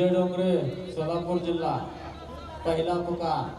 विजय डोंगरे सोलापूर जिल्हा पहिला पुकार.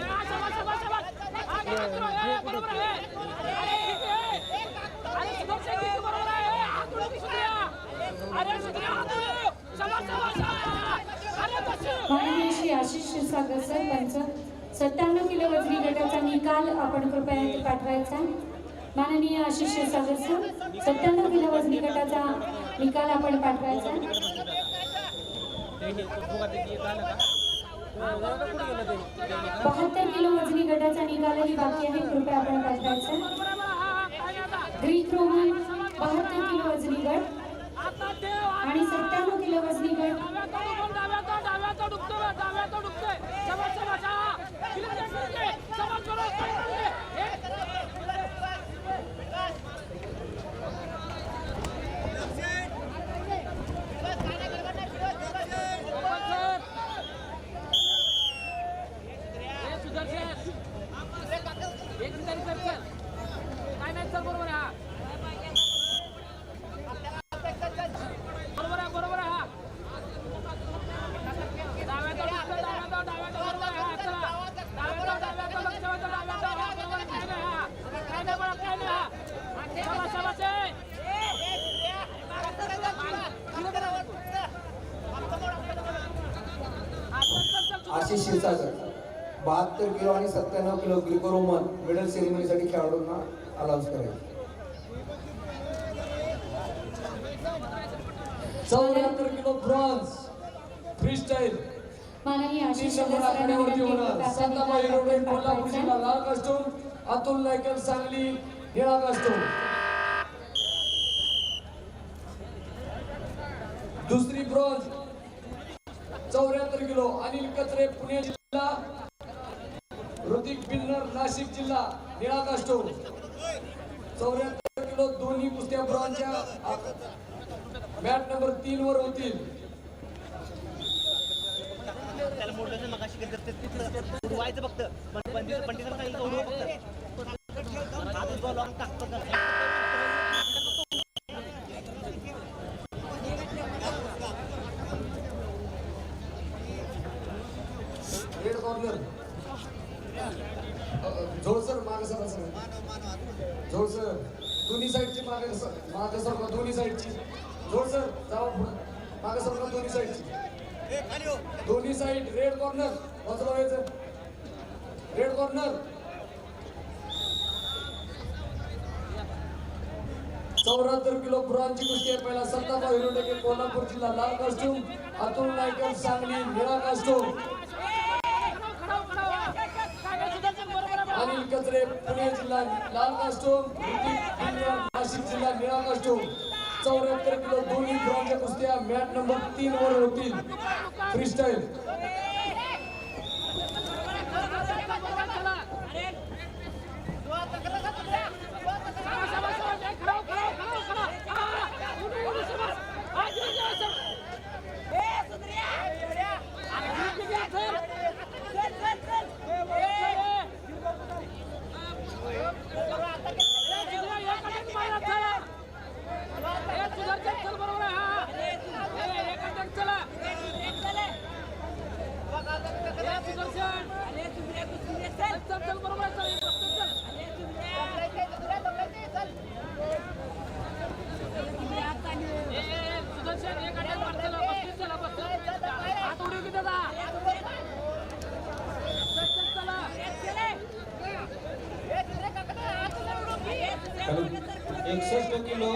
आशिष क्षीरसागर सर पंच सत्त्याण्णव किलो वजनी गटाचा निकाल आपण कृपया इथे पाठवायचा. माननीय आशिष क्षीरसागर सर सत्त्याण्णव किलो वजनी गटाचा निकाल आपण पाठवायचा. बहात्तर किलो वजनी गटाचा निकालही बाकी आहे. कृपया आपण पाठवायचा ग्रीक रोमन बहात्तर किलो वजनी गट आणि सत्त्याण्णव किलो वजनी गट. आशिष क्षीरसागर बहात्तर किलो आणि सत्त्याण्णव किलो ग्रिको रोमन मेडल सेरेमनीसाठी खेळाडूंना अलाउन्स करायचे. चौऱ्याहत्तर किलो ब्रॉन्झ फ्री स्टाईल माननीय आशिष आकड्यावरती होणार. संताबाई कोल्हापूर जिल्हा. लाल कस्टूम अतुल नायकर सांगली निळा कस्टूम दुसरी ब्रॉन्झ चौऱ्याहत्तर किलो अनिल कचरे पुणे जिल्हा. ऋतिक बिन्नर नाशिक जिल्हा निळा कस्टूम चौऱ्याहत्तर किलो दोन्ही कुस्त्या ब्रॉनच्या मॅट नंबर तीन वर होतील. त्याला मगाशी फक्त. पंडित जोड सर मागे सर सर जोड सर दोन्ही साईडची मागे सर मागे सर दोन्ही साईडची. जोड सर जावा पुढे. मागे सर दोन्ही साईडची. दोन्ही साईड रेड कॉर्नर बाजूला व्हायचं. रेड कॉर्नर चौऱ्याहत्तर किलो ब्रॉन्झची कुस्ती आहे. पहिला सत्तापा हिरोटेके कोल्हापूर जिल्हा लाल कॉस्ट्यूम अतुल नायकर सांगली निळा कॉस्ट्यूम पुणे जिल्हा लाल कास्टोम नाशिक जिल्हा निळा कास्टोम चौऱ्याहत्तर किलो दोन्ही ब्रॉन्झच्या कुस्त्या मॅट नंबर तीन वर होतील. फ्रीस्टाईल एकसष्ट किलो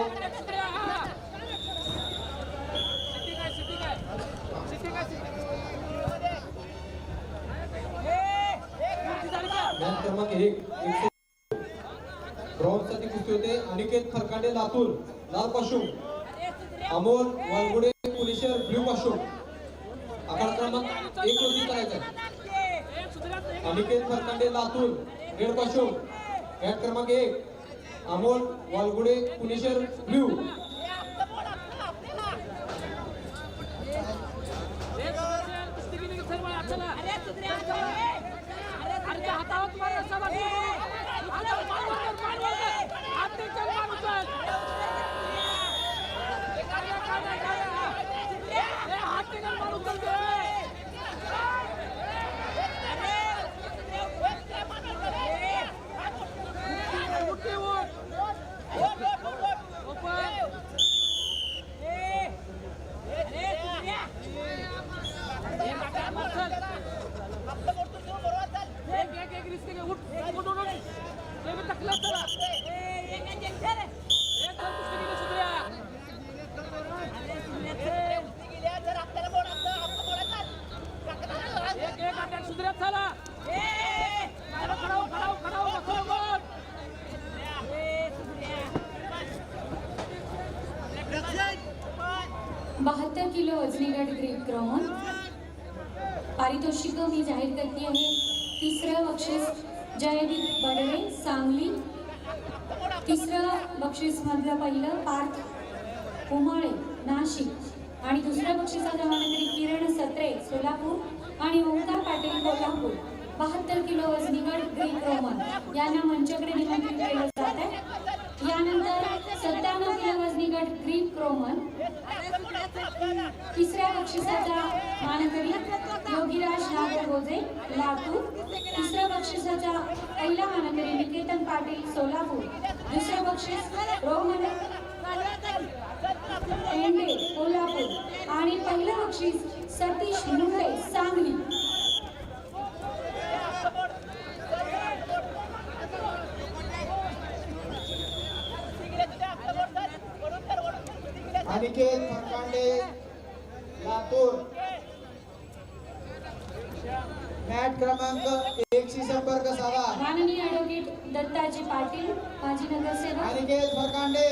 मॅच क्रमांक एक ब्रॉन्झसाठी अनिकेत फरकांडे लातूर लाल पाशूम अमोल वालगुडे पुलिशर ब्ल्यू पाशूम आकार क्रमांक एक वरती करायचा अनिकेत फरकांडे लातूर रेड पाशूम मॅच क्रमांक एक अमोल वालगुडे पुलिशर ब्ल्यू. किलो वजनी गट ग्रीप क्रमांक पारितोषिक मी जाहीर करते आहे. तिसरं बक्षीस जयदीप बडवे सांगली. तिसरं बक्षीस मधलं पहिलं पार्थ उमाळे नाशिक. आणि दुसऱ्या बक्षिसाचा मानकरी किरण सत्रे सोलापूर. आणि ओंकार पाटील कोल्हापूर. बहात्तर किलो वजनी गट ग्रीप रोमन. यांना मंचाकडे निमंत्रित केलं जात आहे. यानंतर सत्त्याण्णव किलो वजनी गट ग्रीप रोमन. तिसऱ्या बक्षिसाचा मानकरी योगीराज नागरगोजे लातूर. तिसऱ्या बक्षिसाचा पहिला मानकरी निकेतन पाटील सोलापूर. दुसरं बक्षीस रोहन कोल्हापूर. आणि पहिलं बक्षीस सतीश मुंडे सांगली अनिकेत फरकांडे लातूर मॅच क्रमांक एकशी संपर्क साधा माननीय ॲडव्होकेट दत्ताजी पाटील माजी नगरसेवक. अनिकेत फरकांडे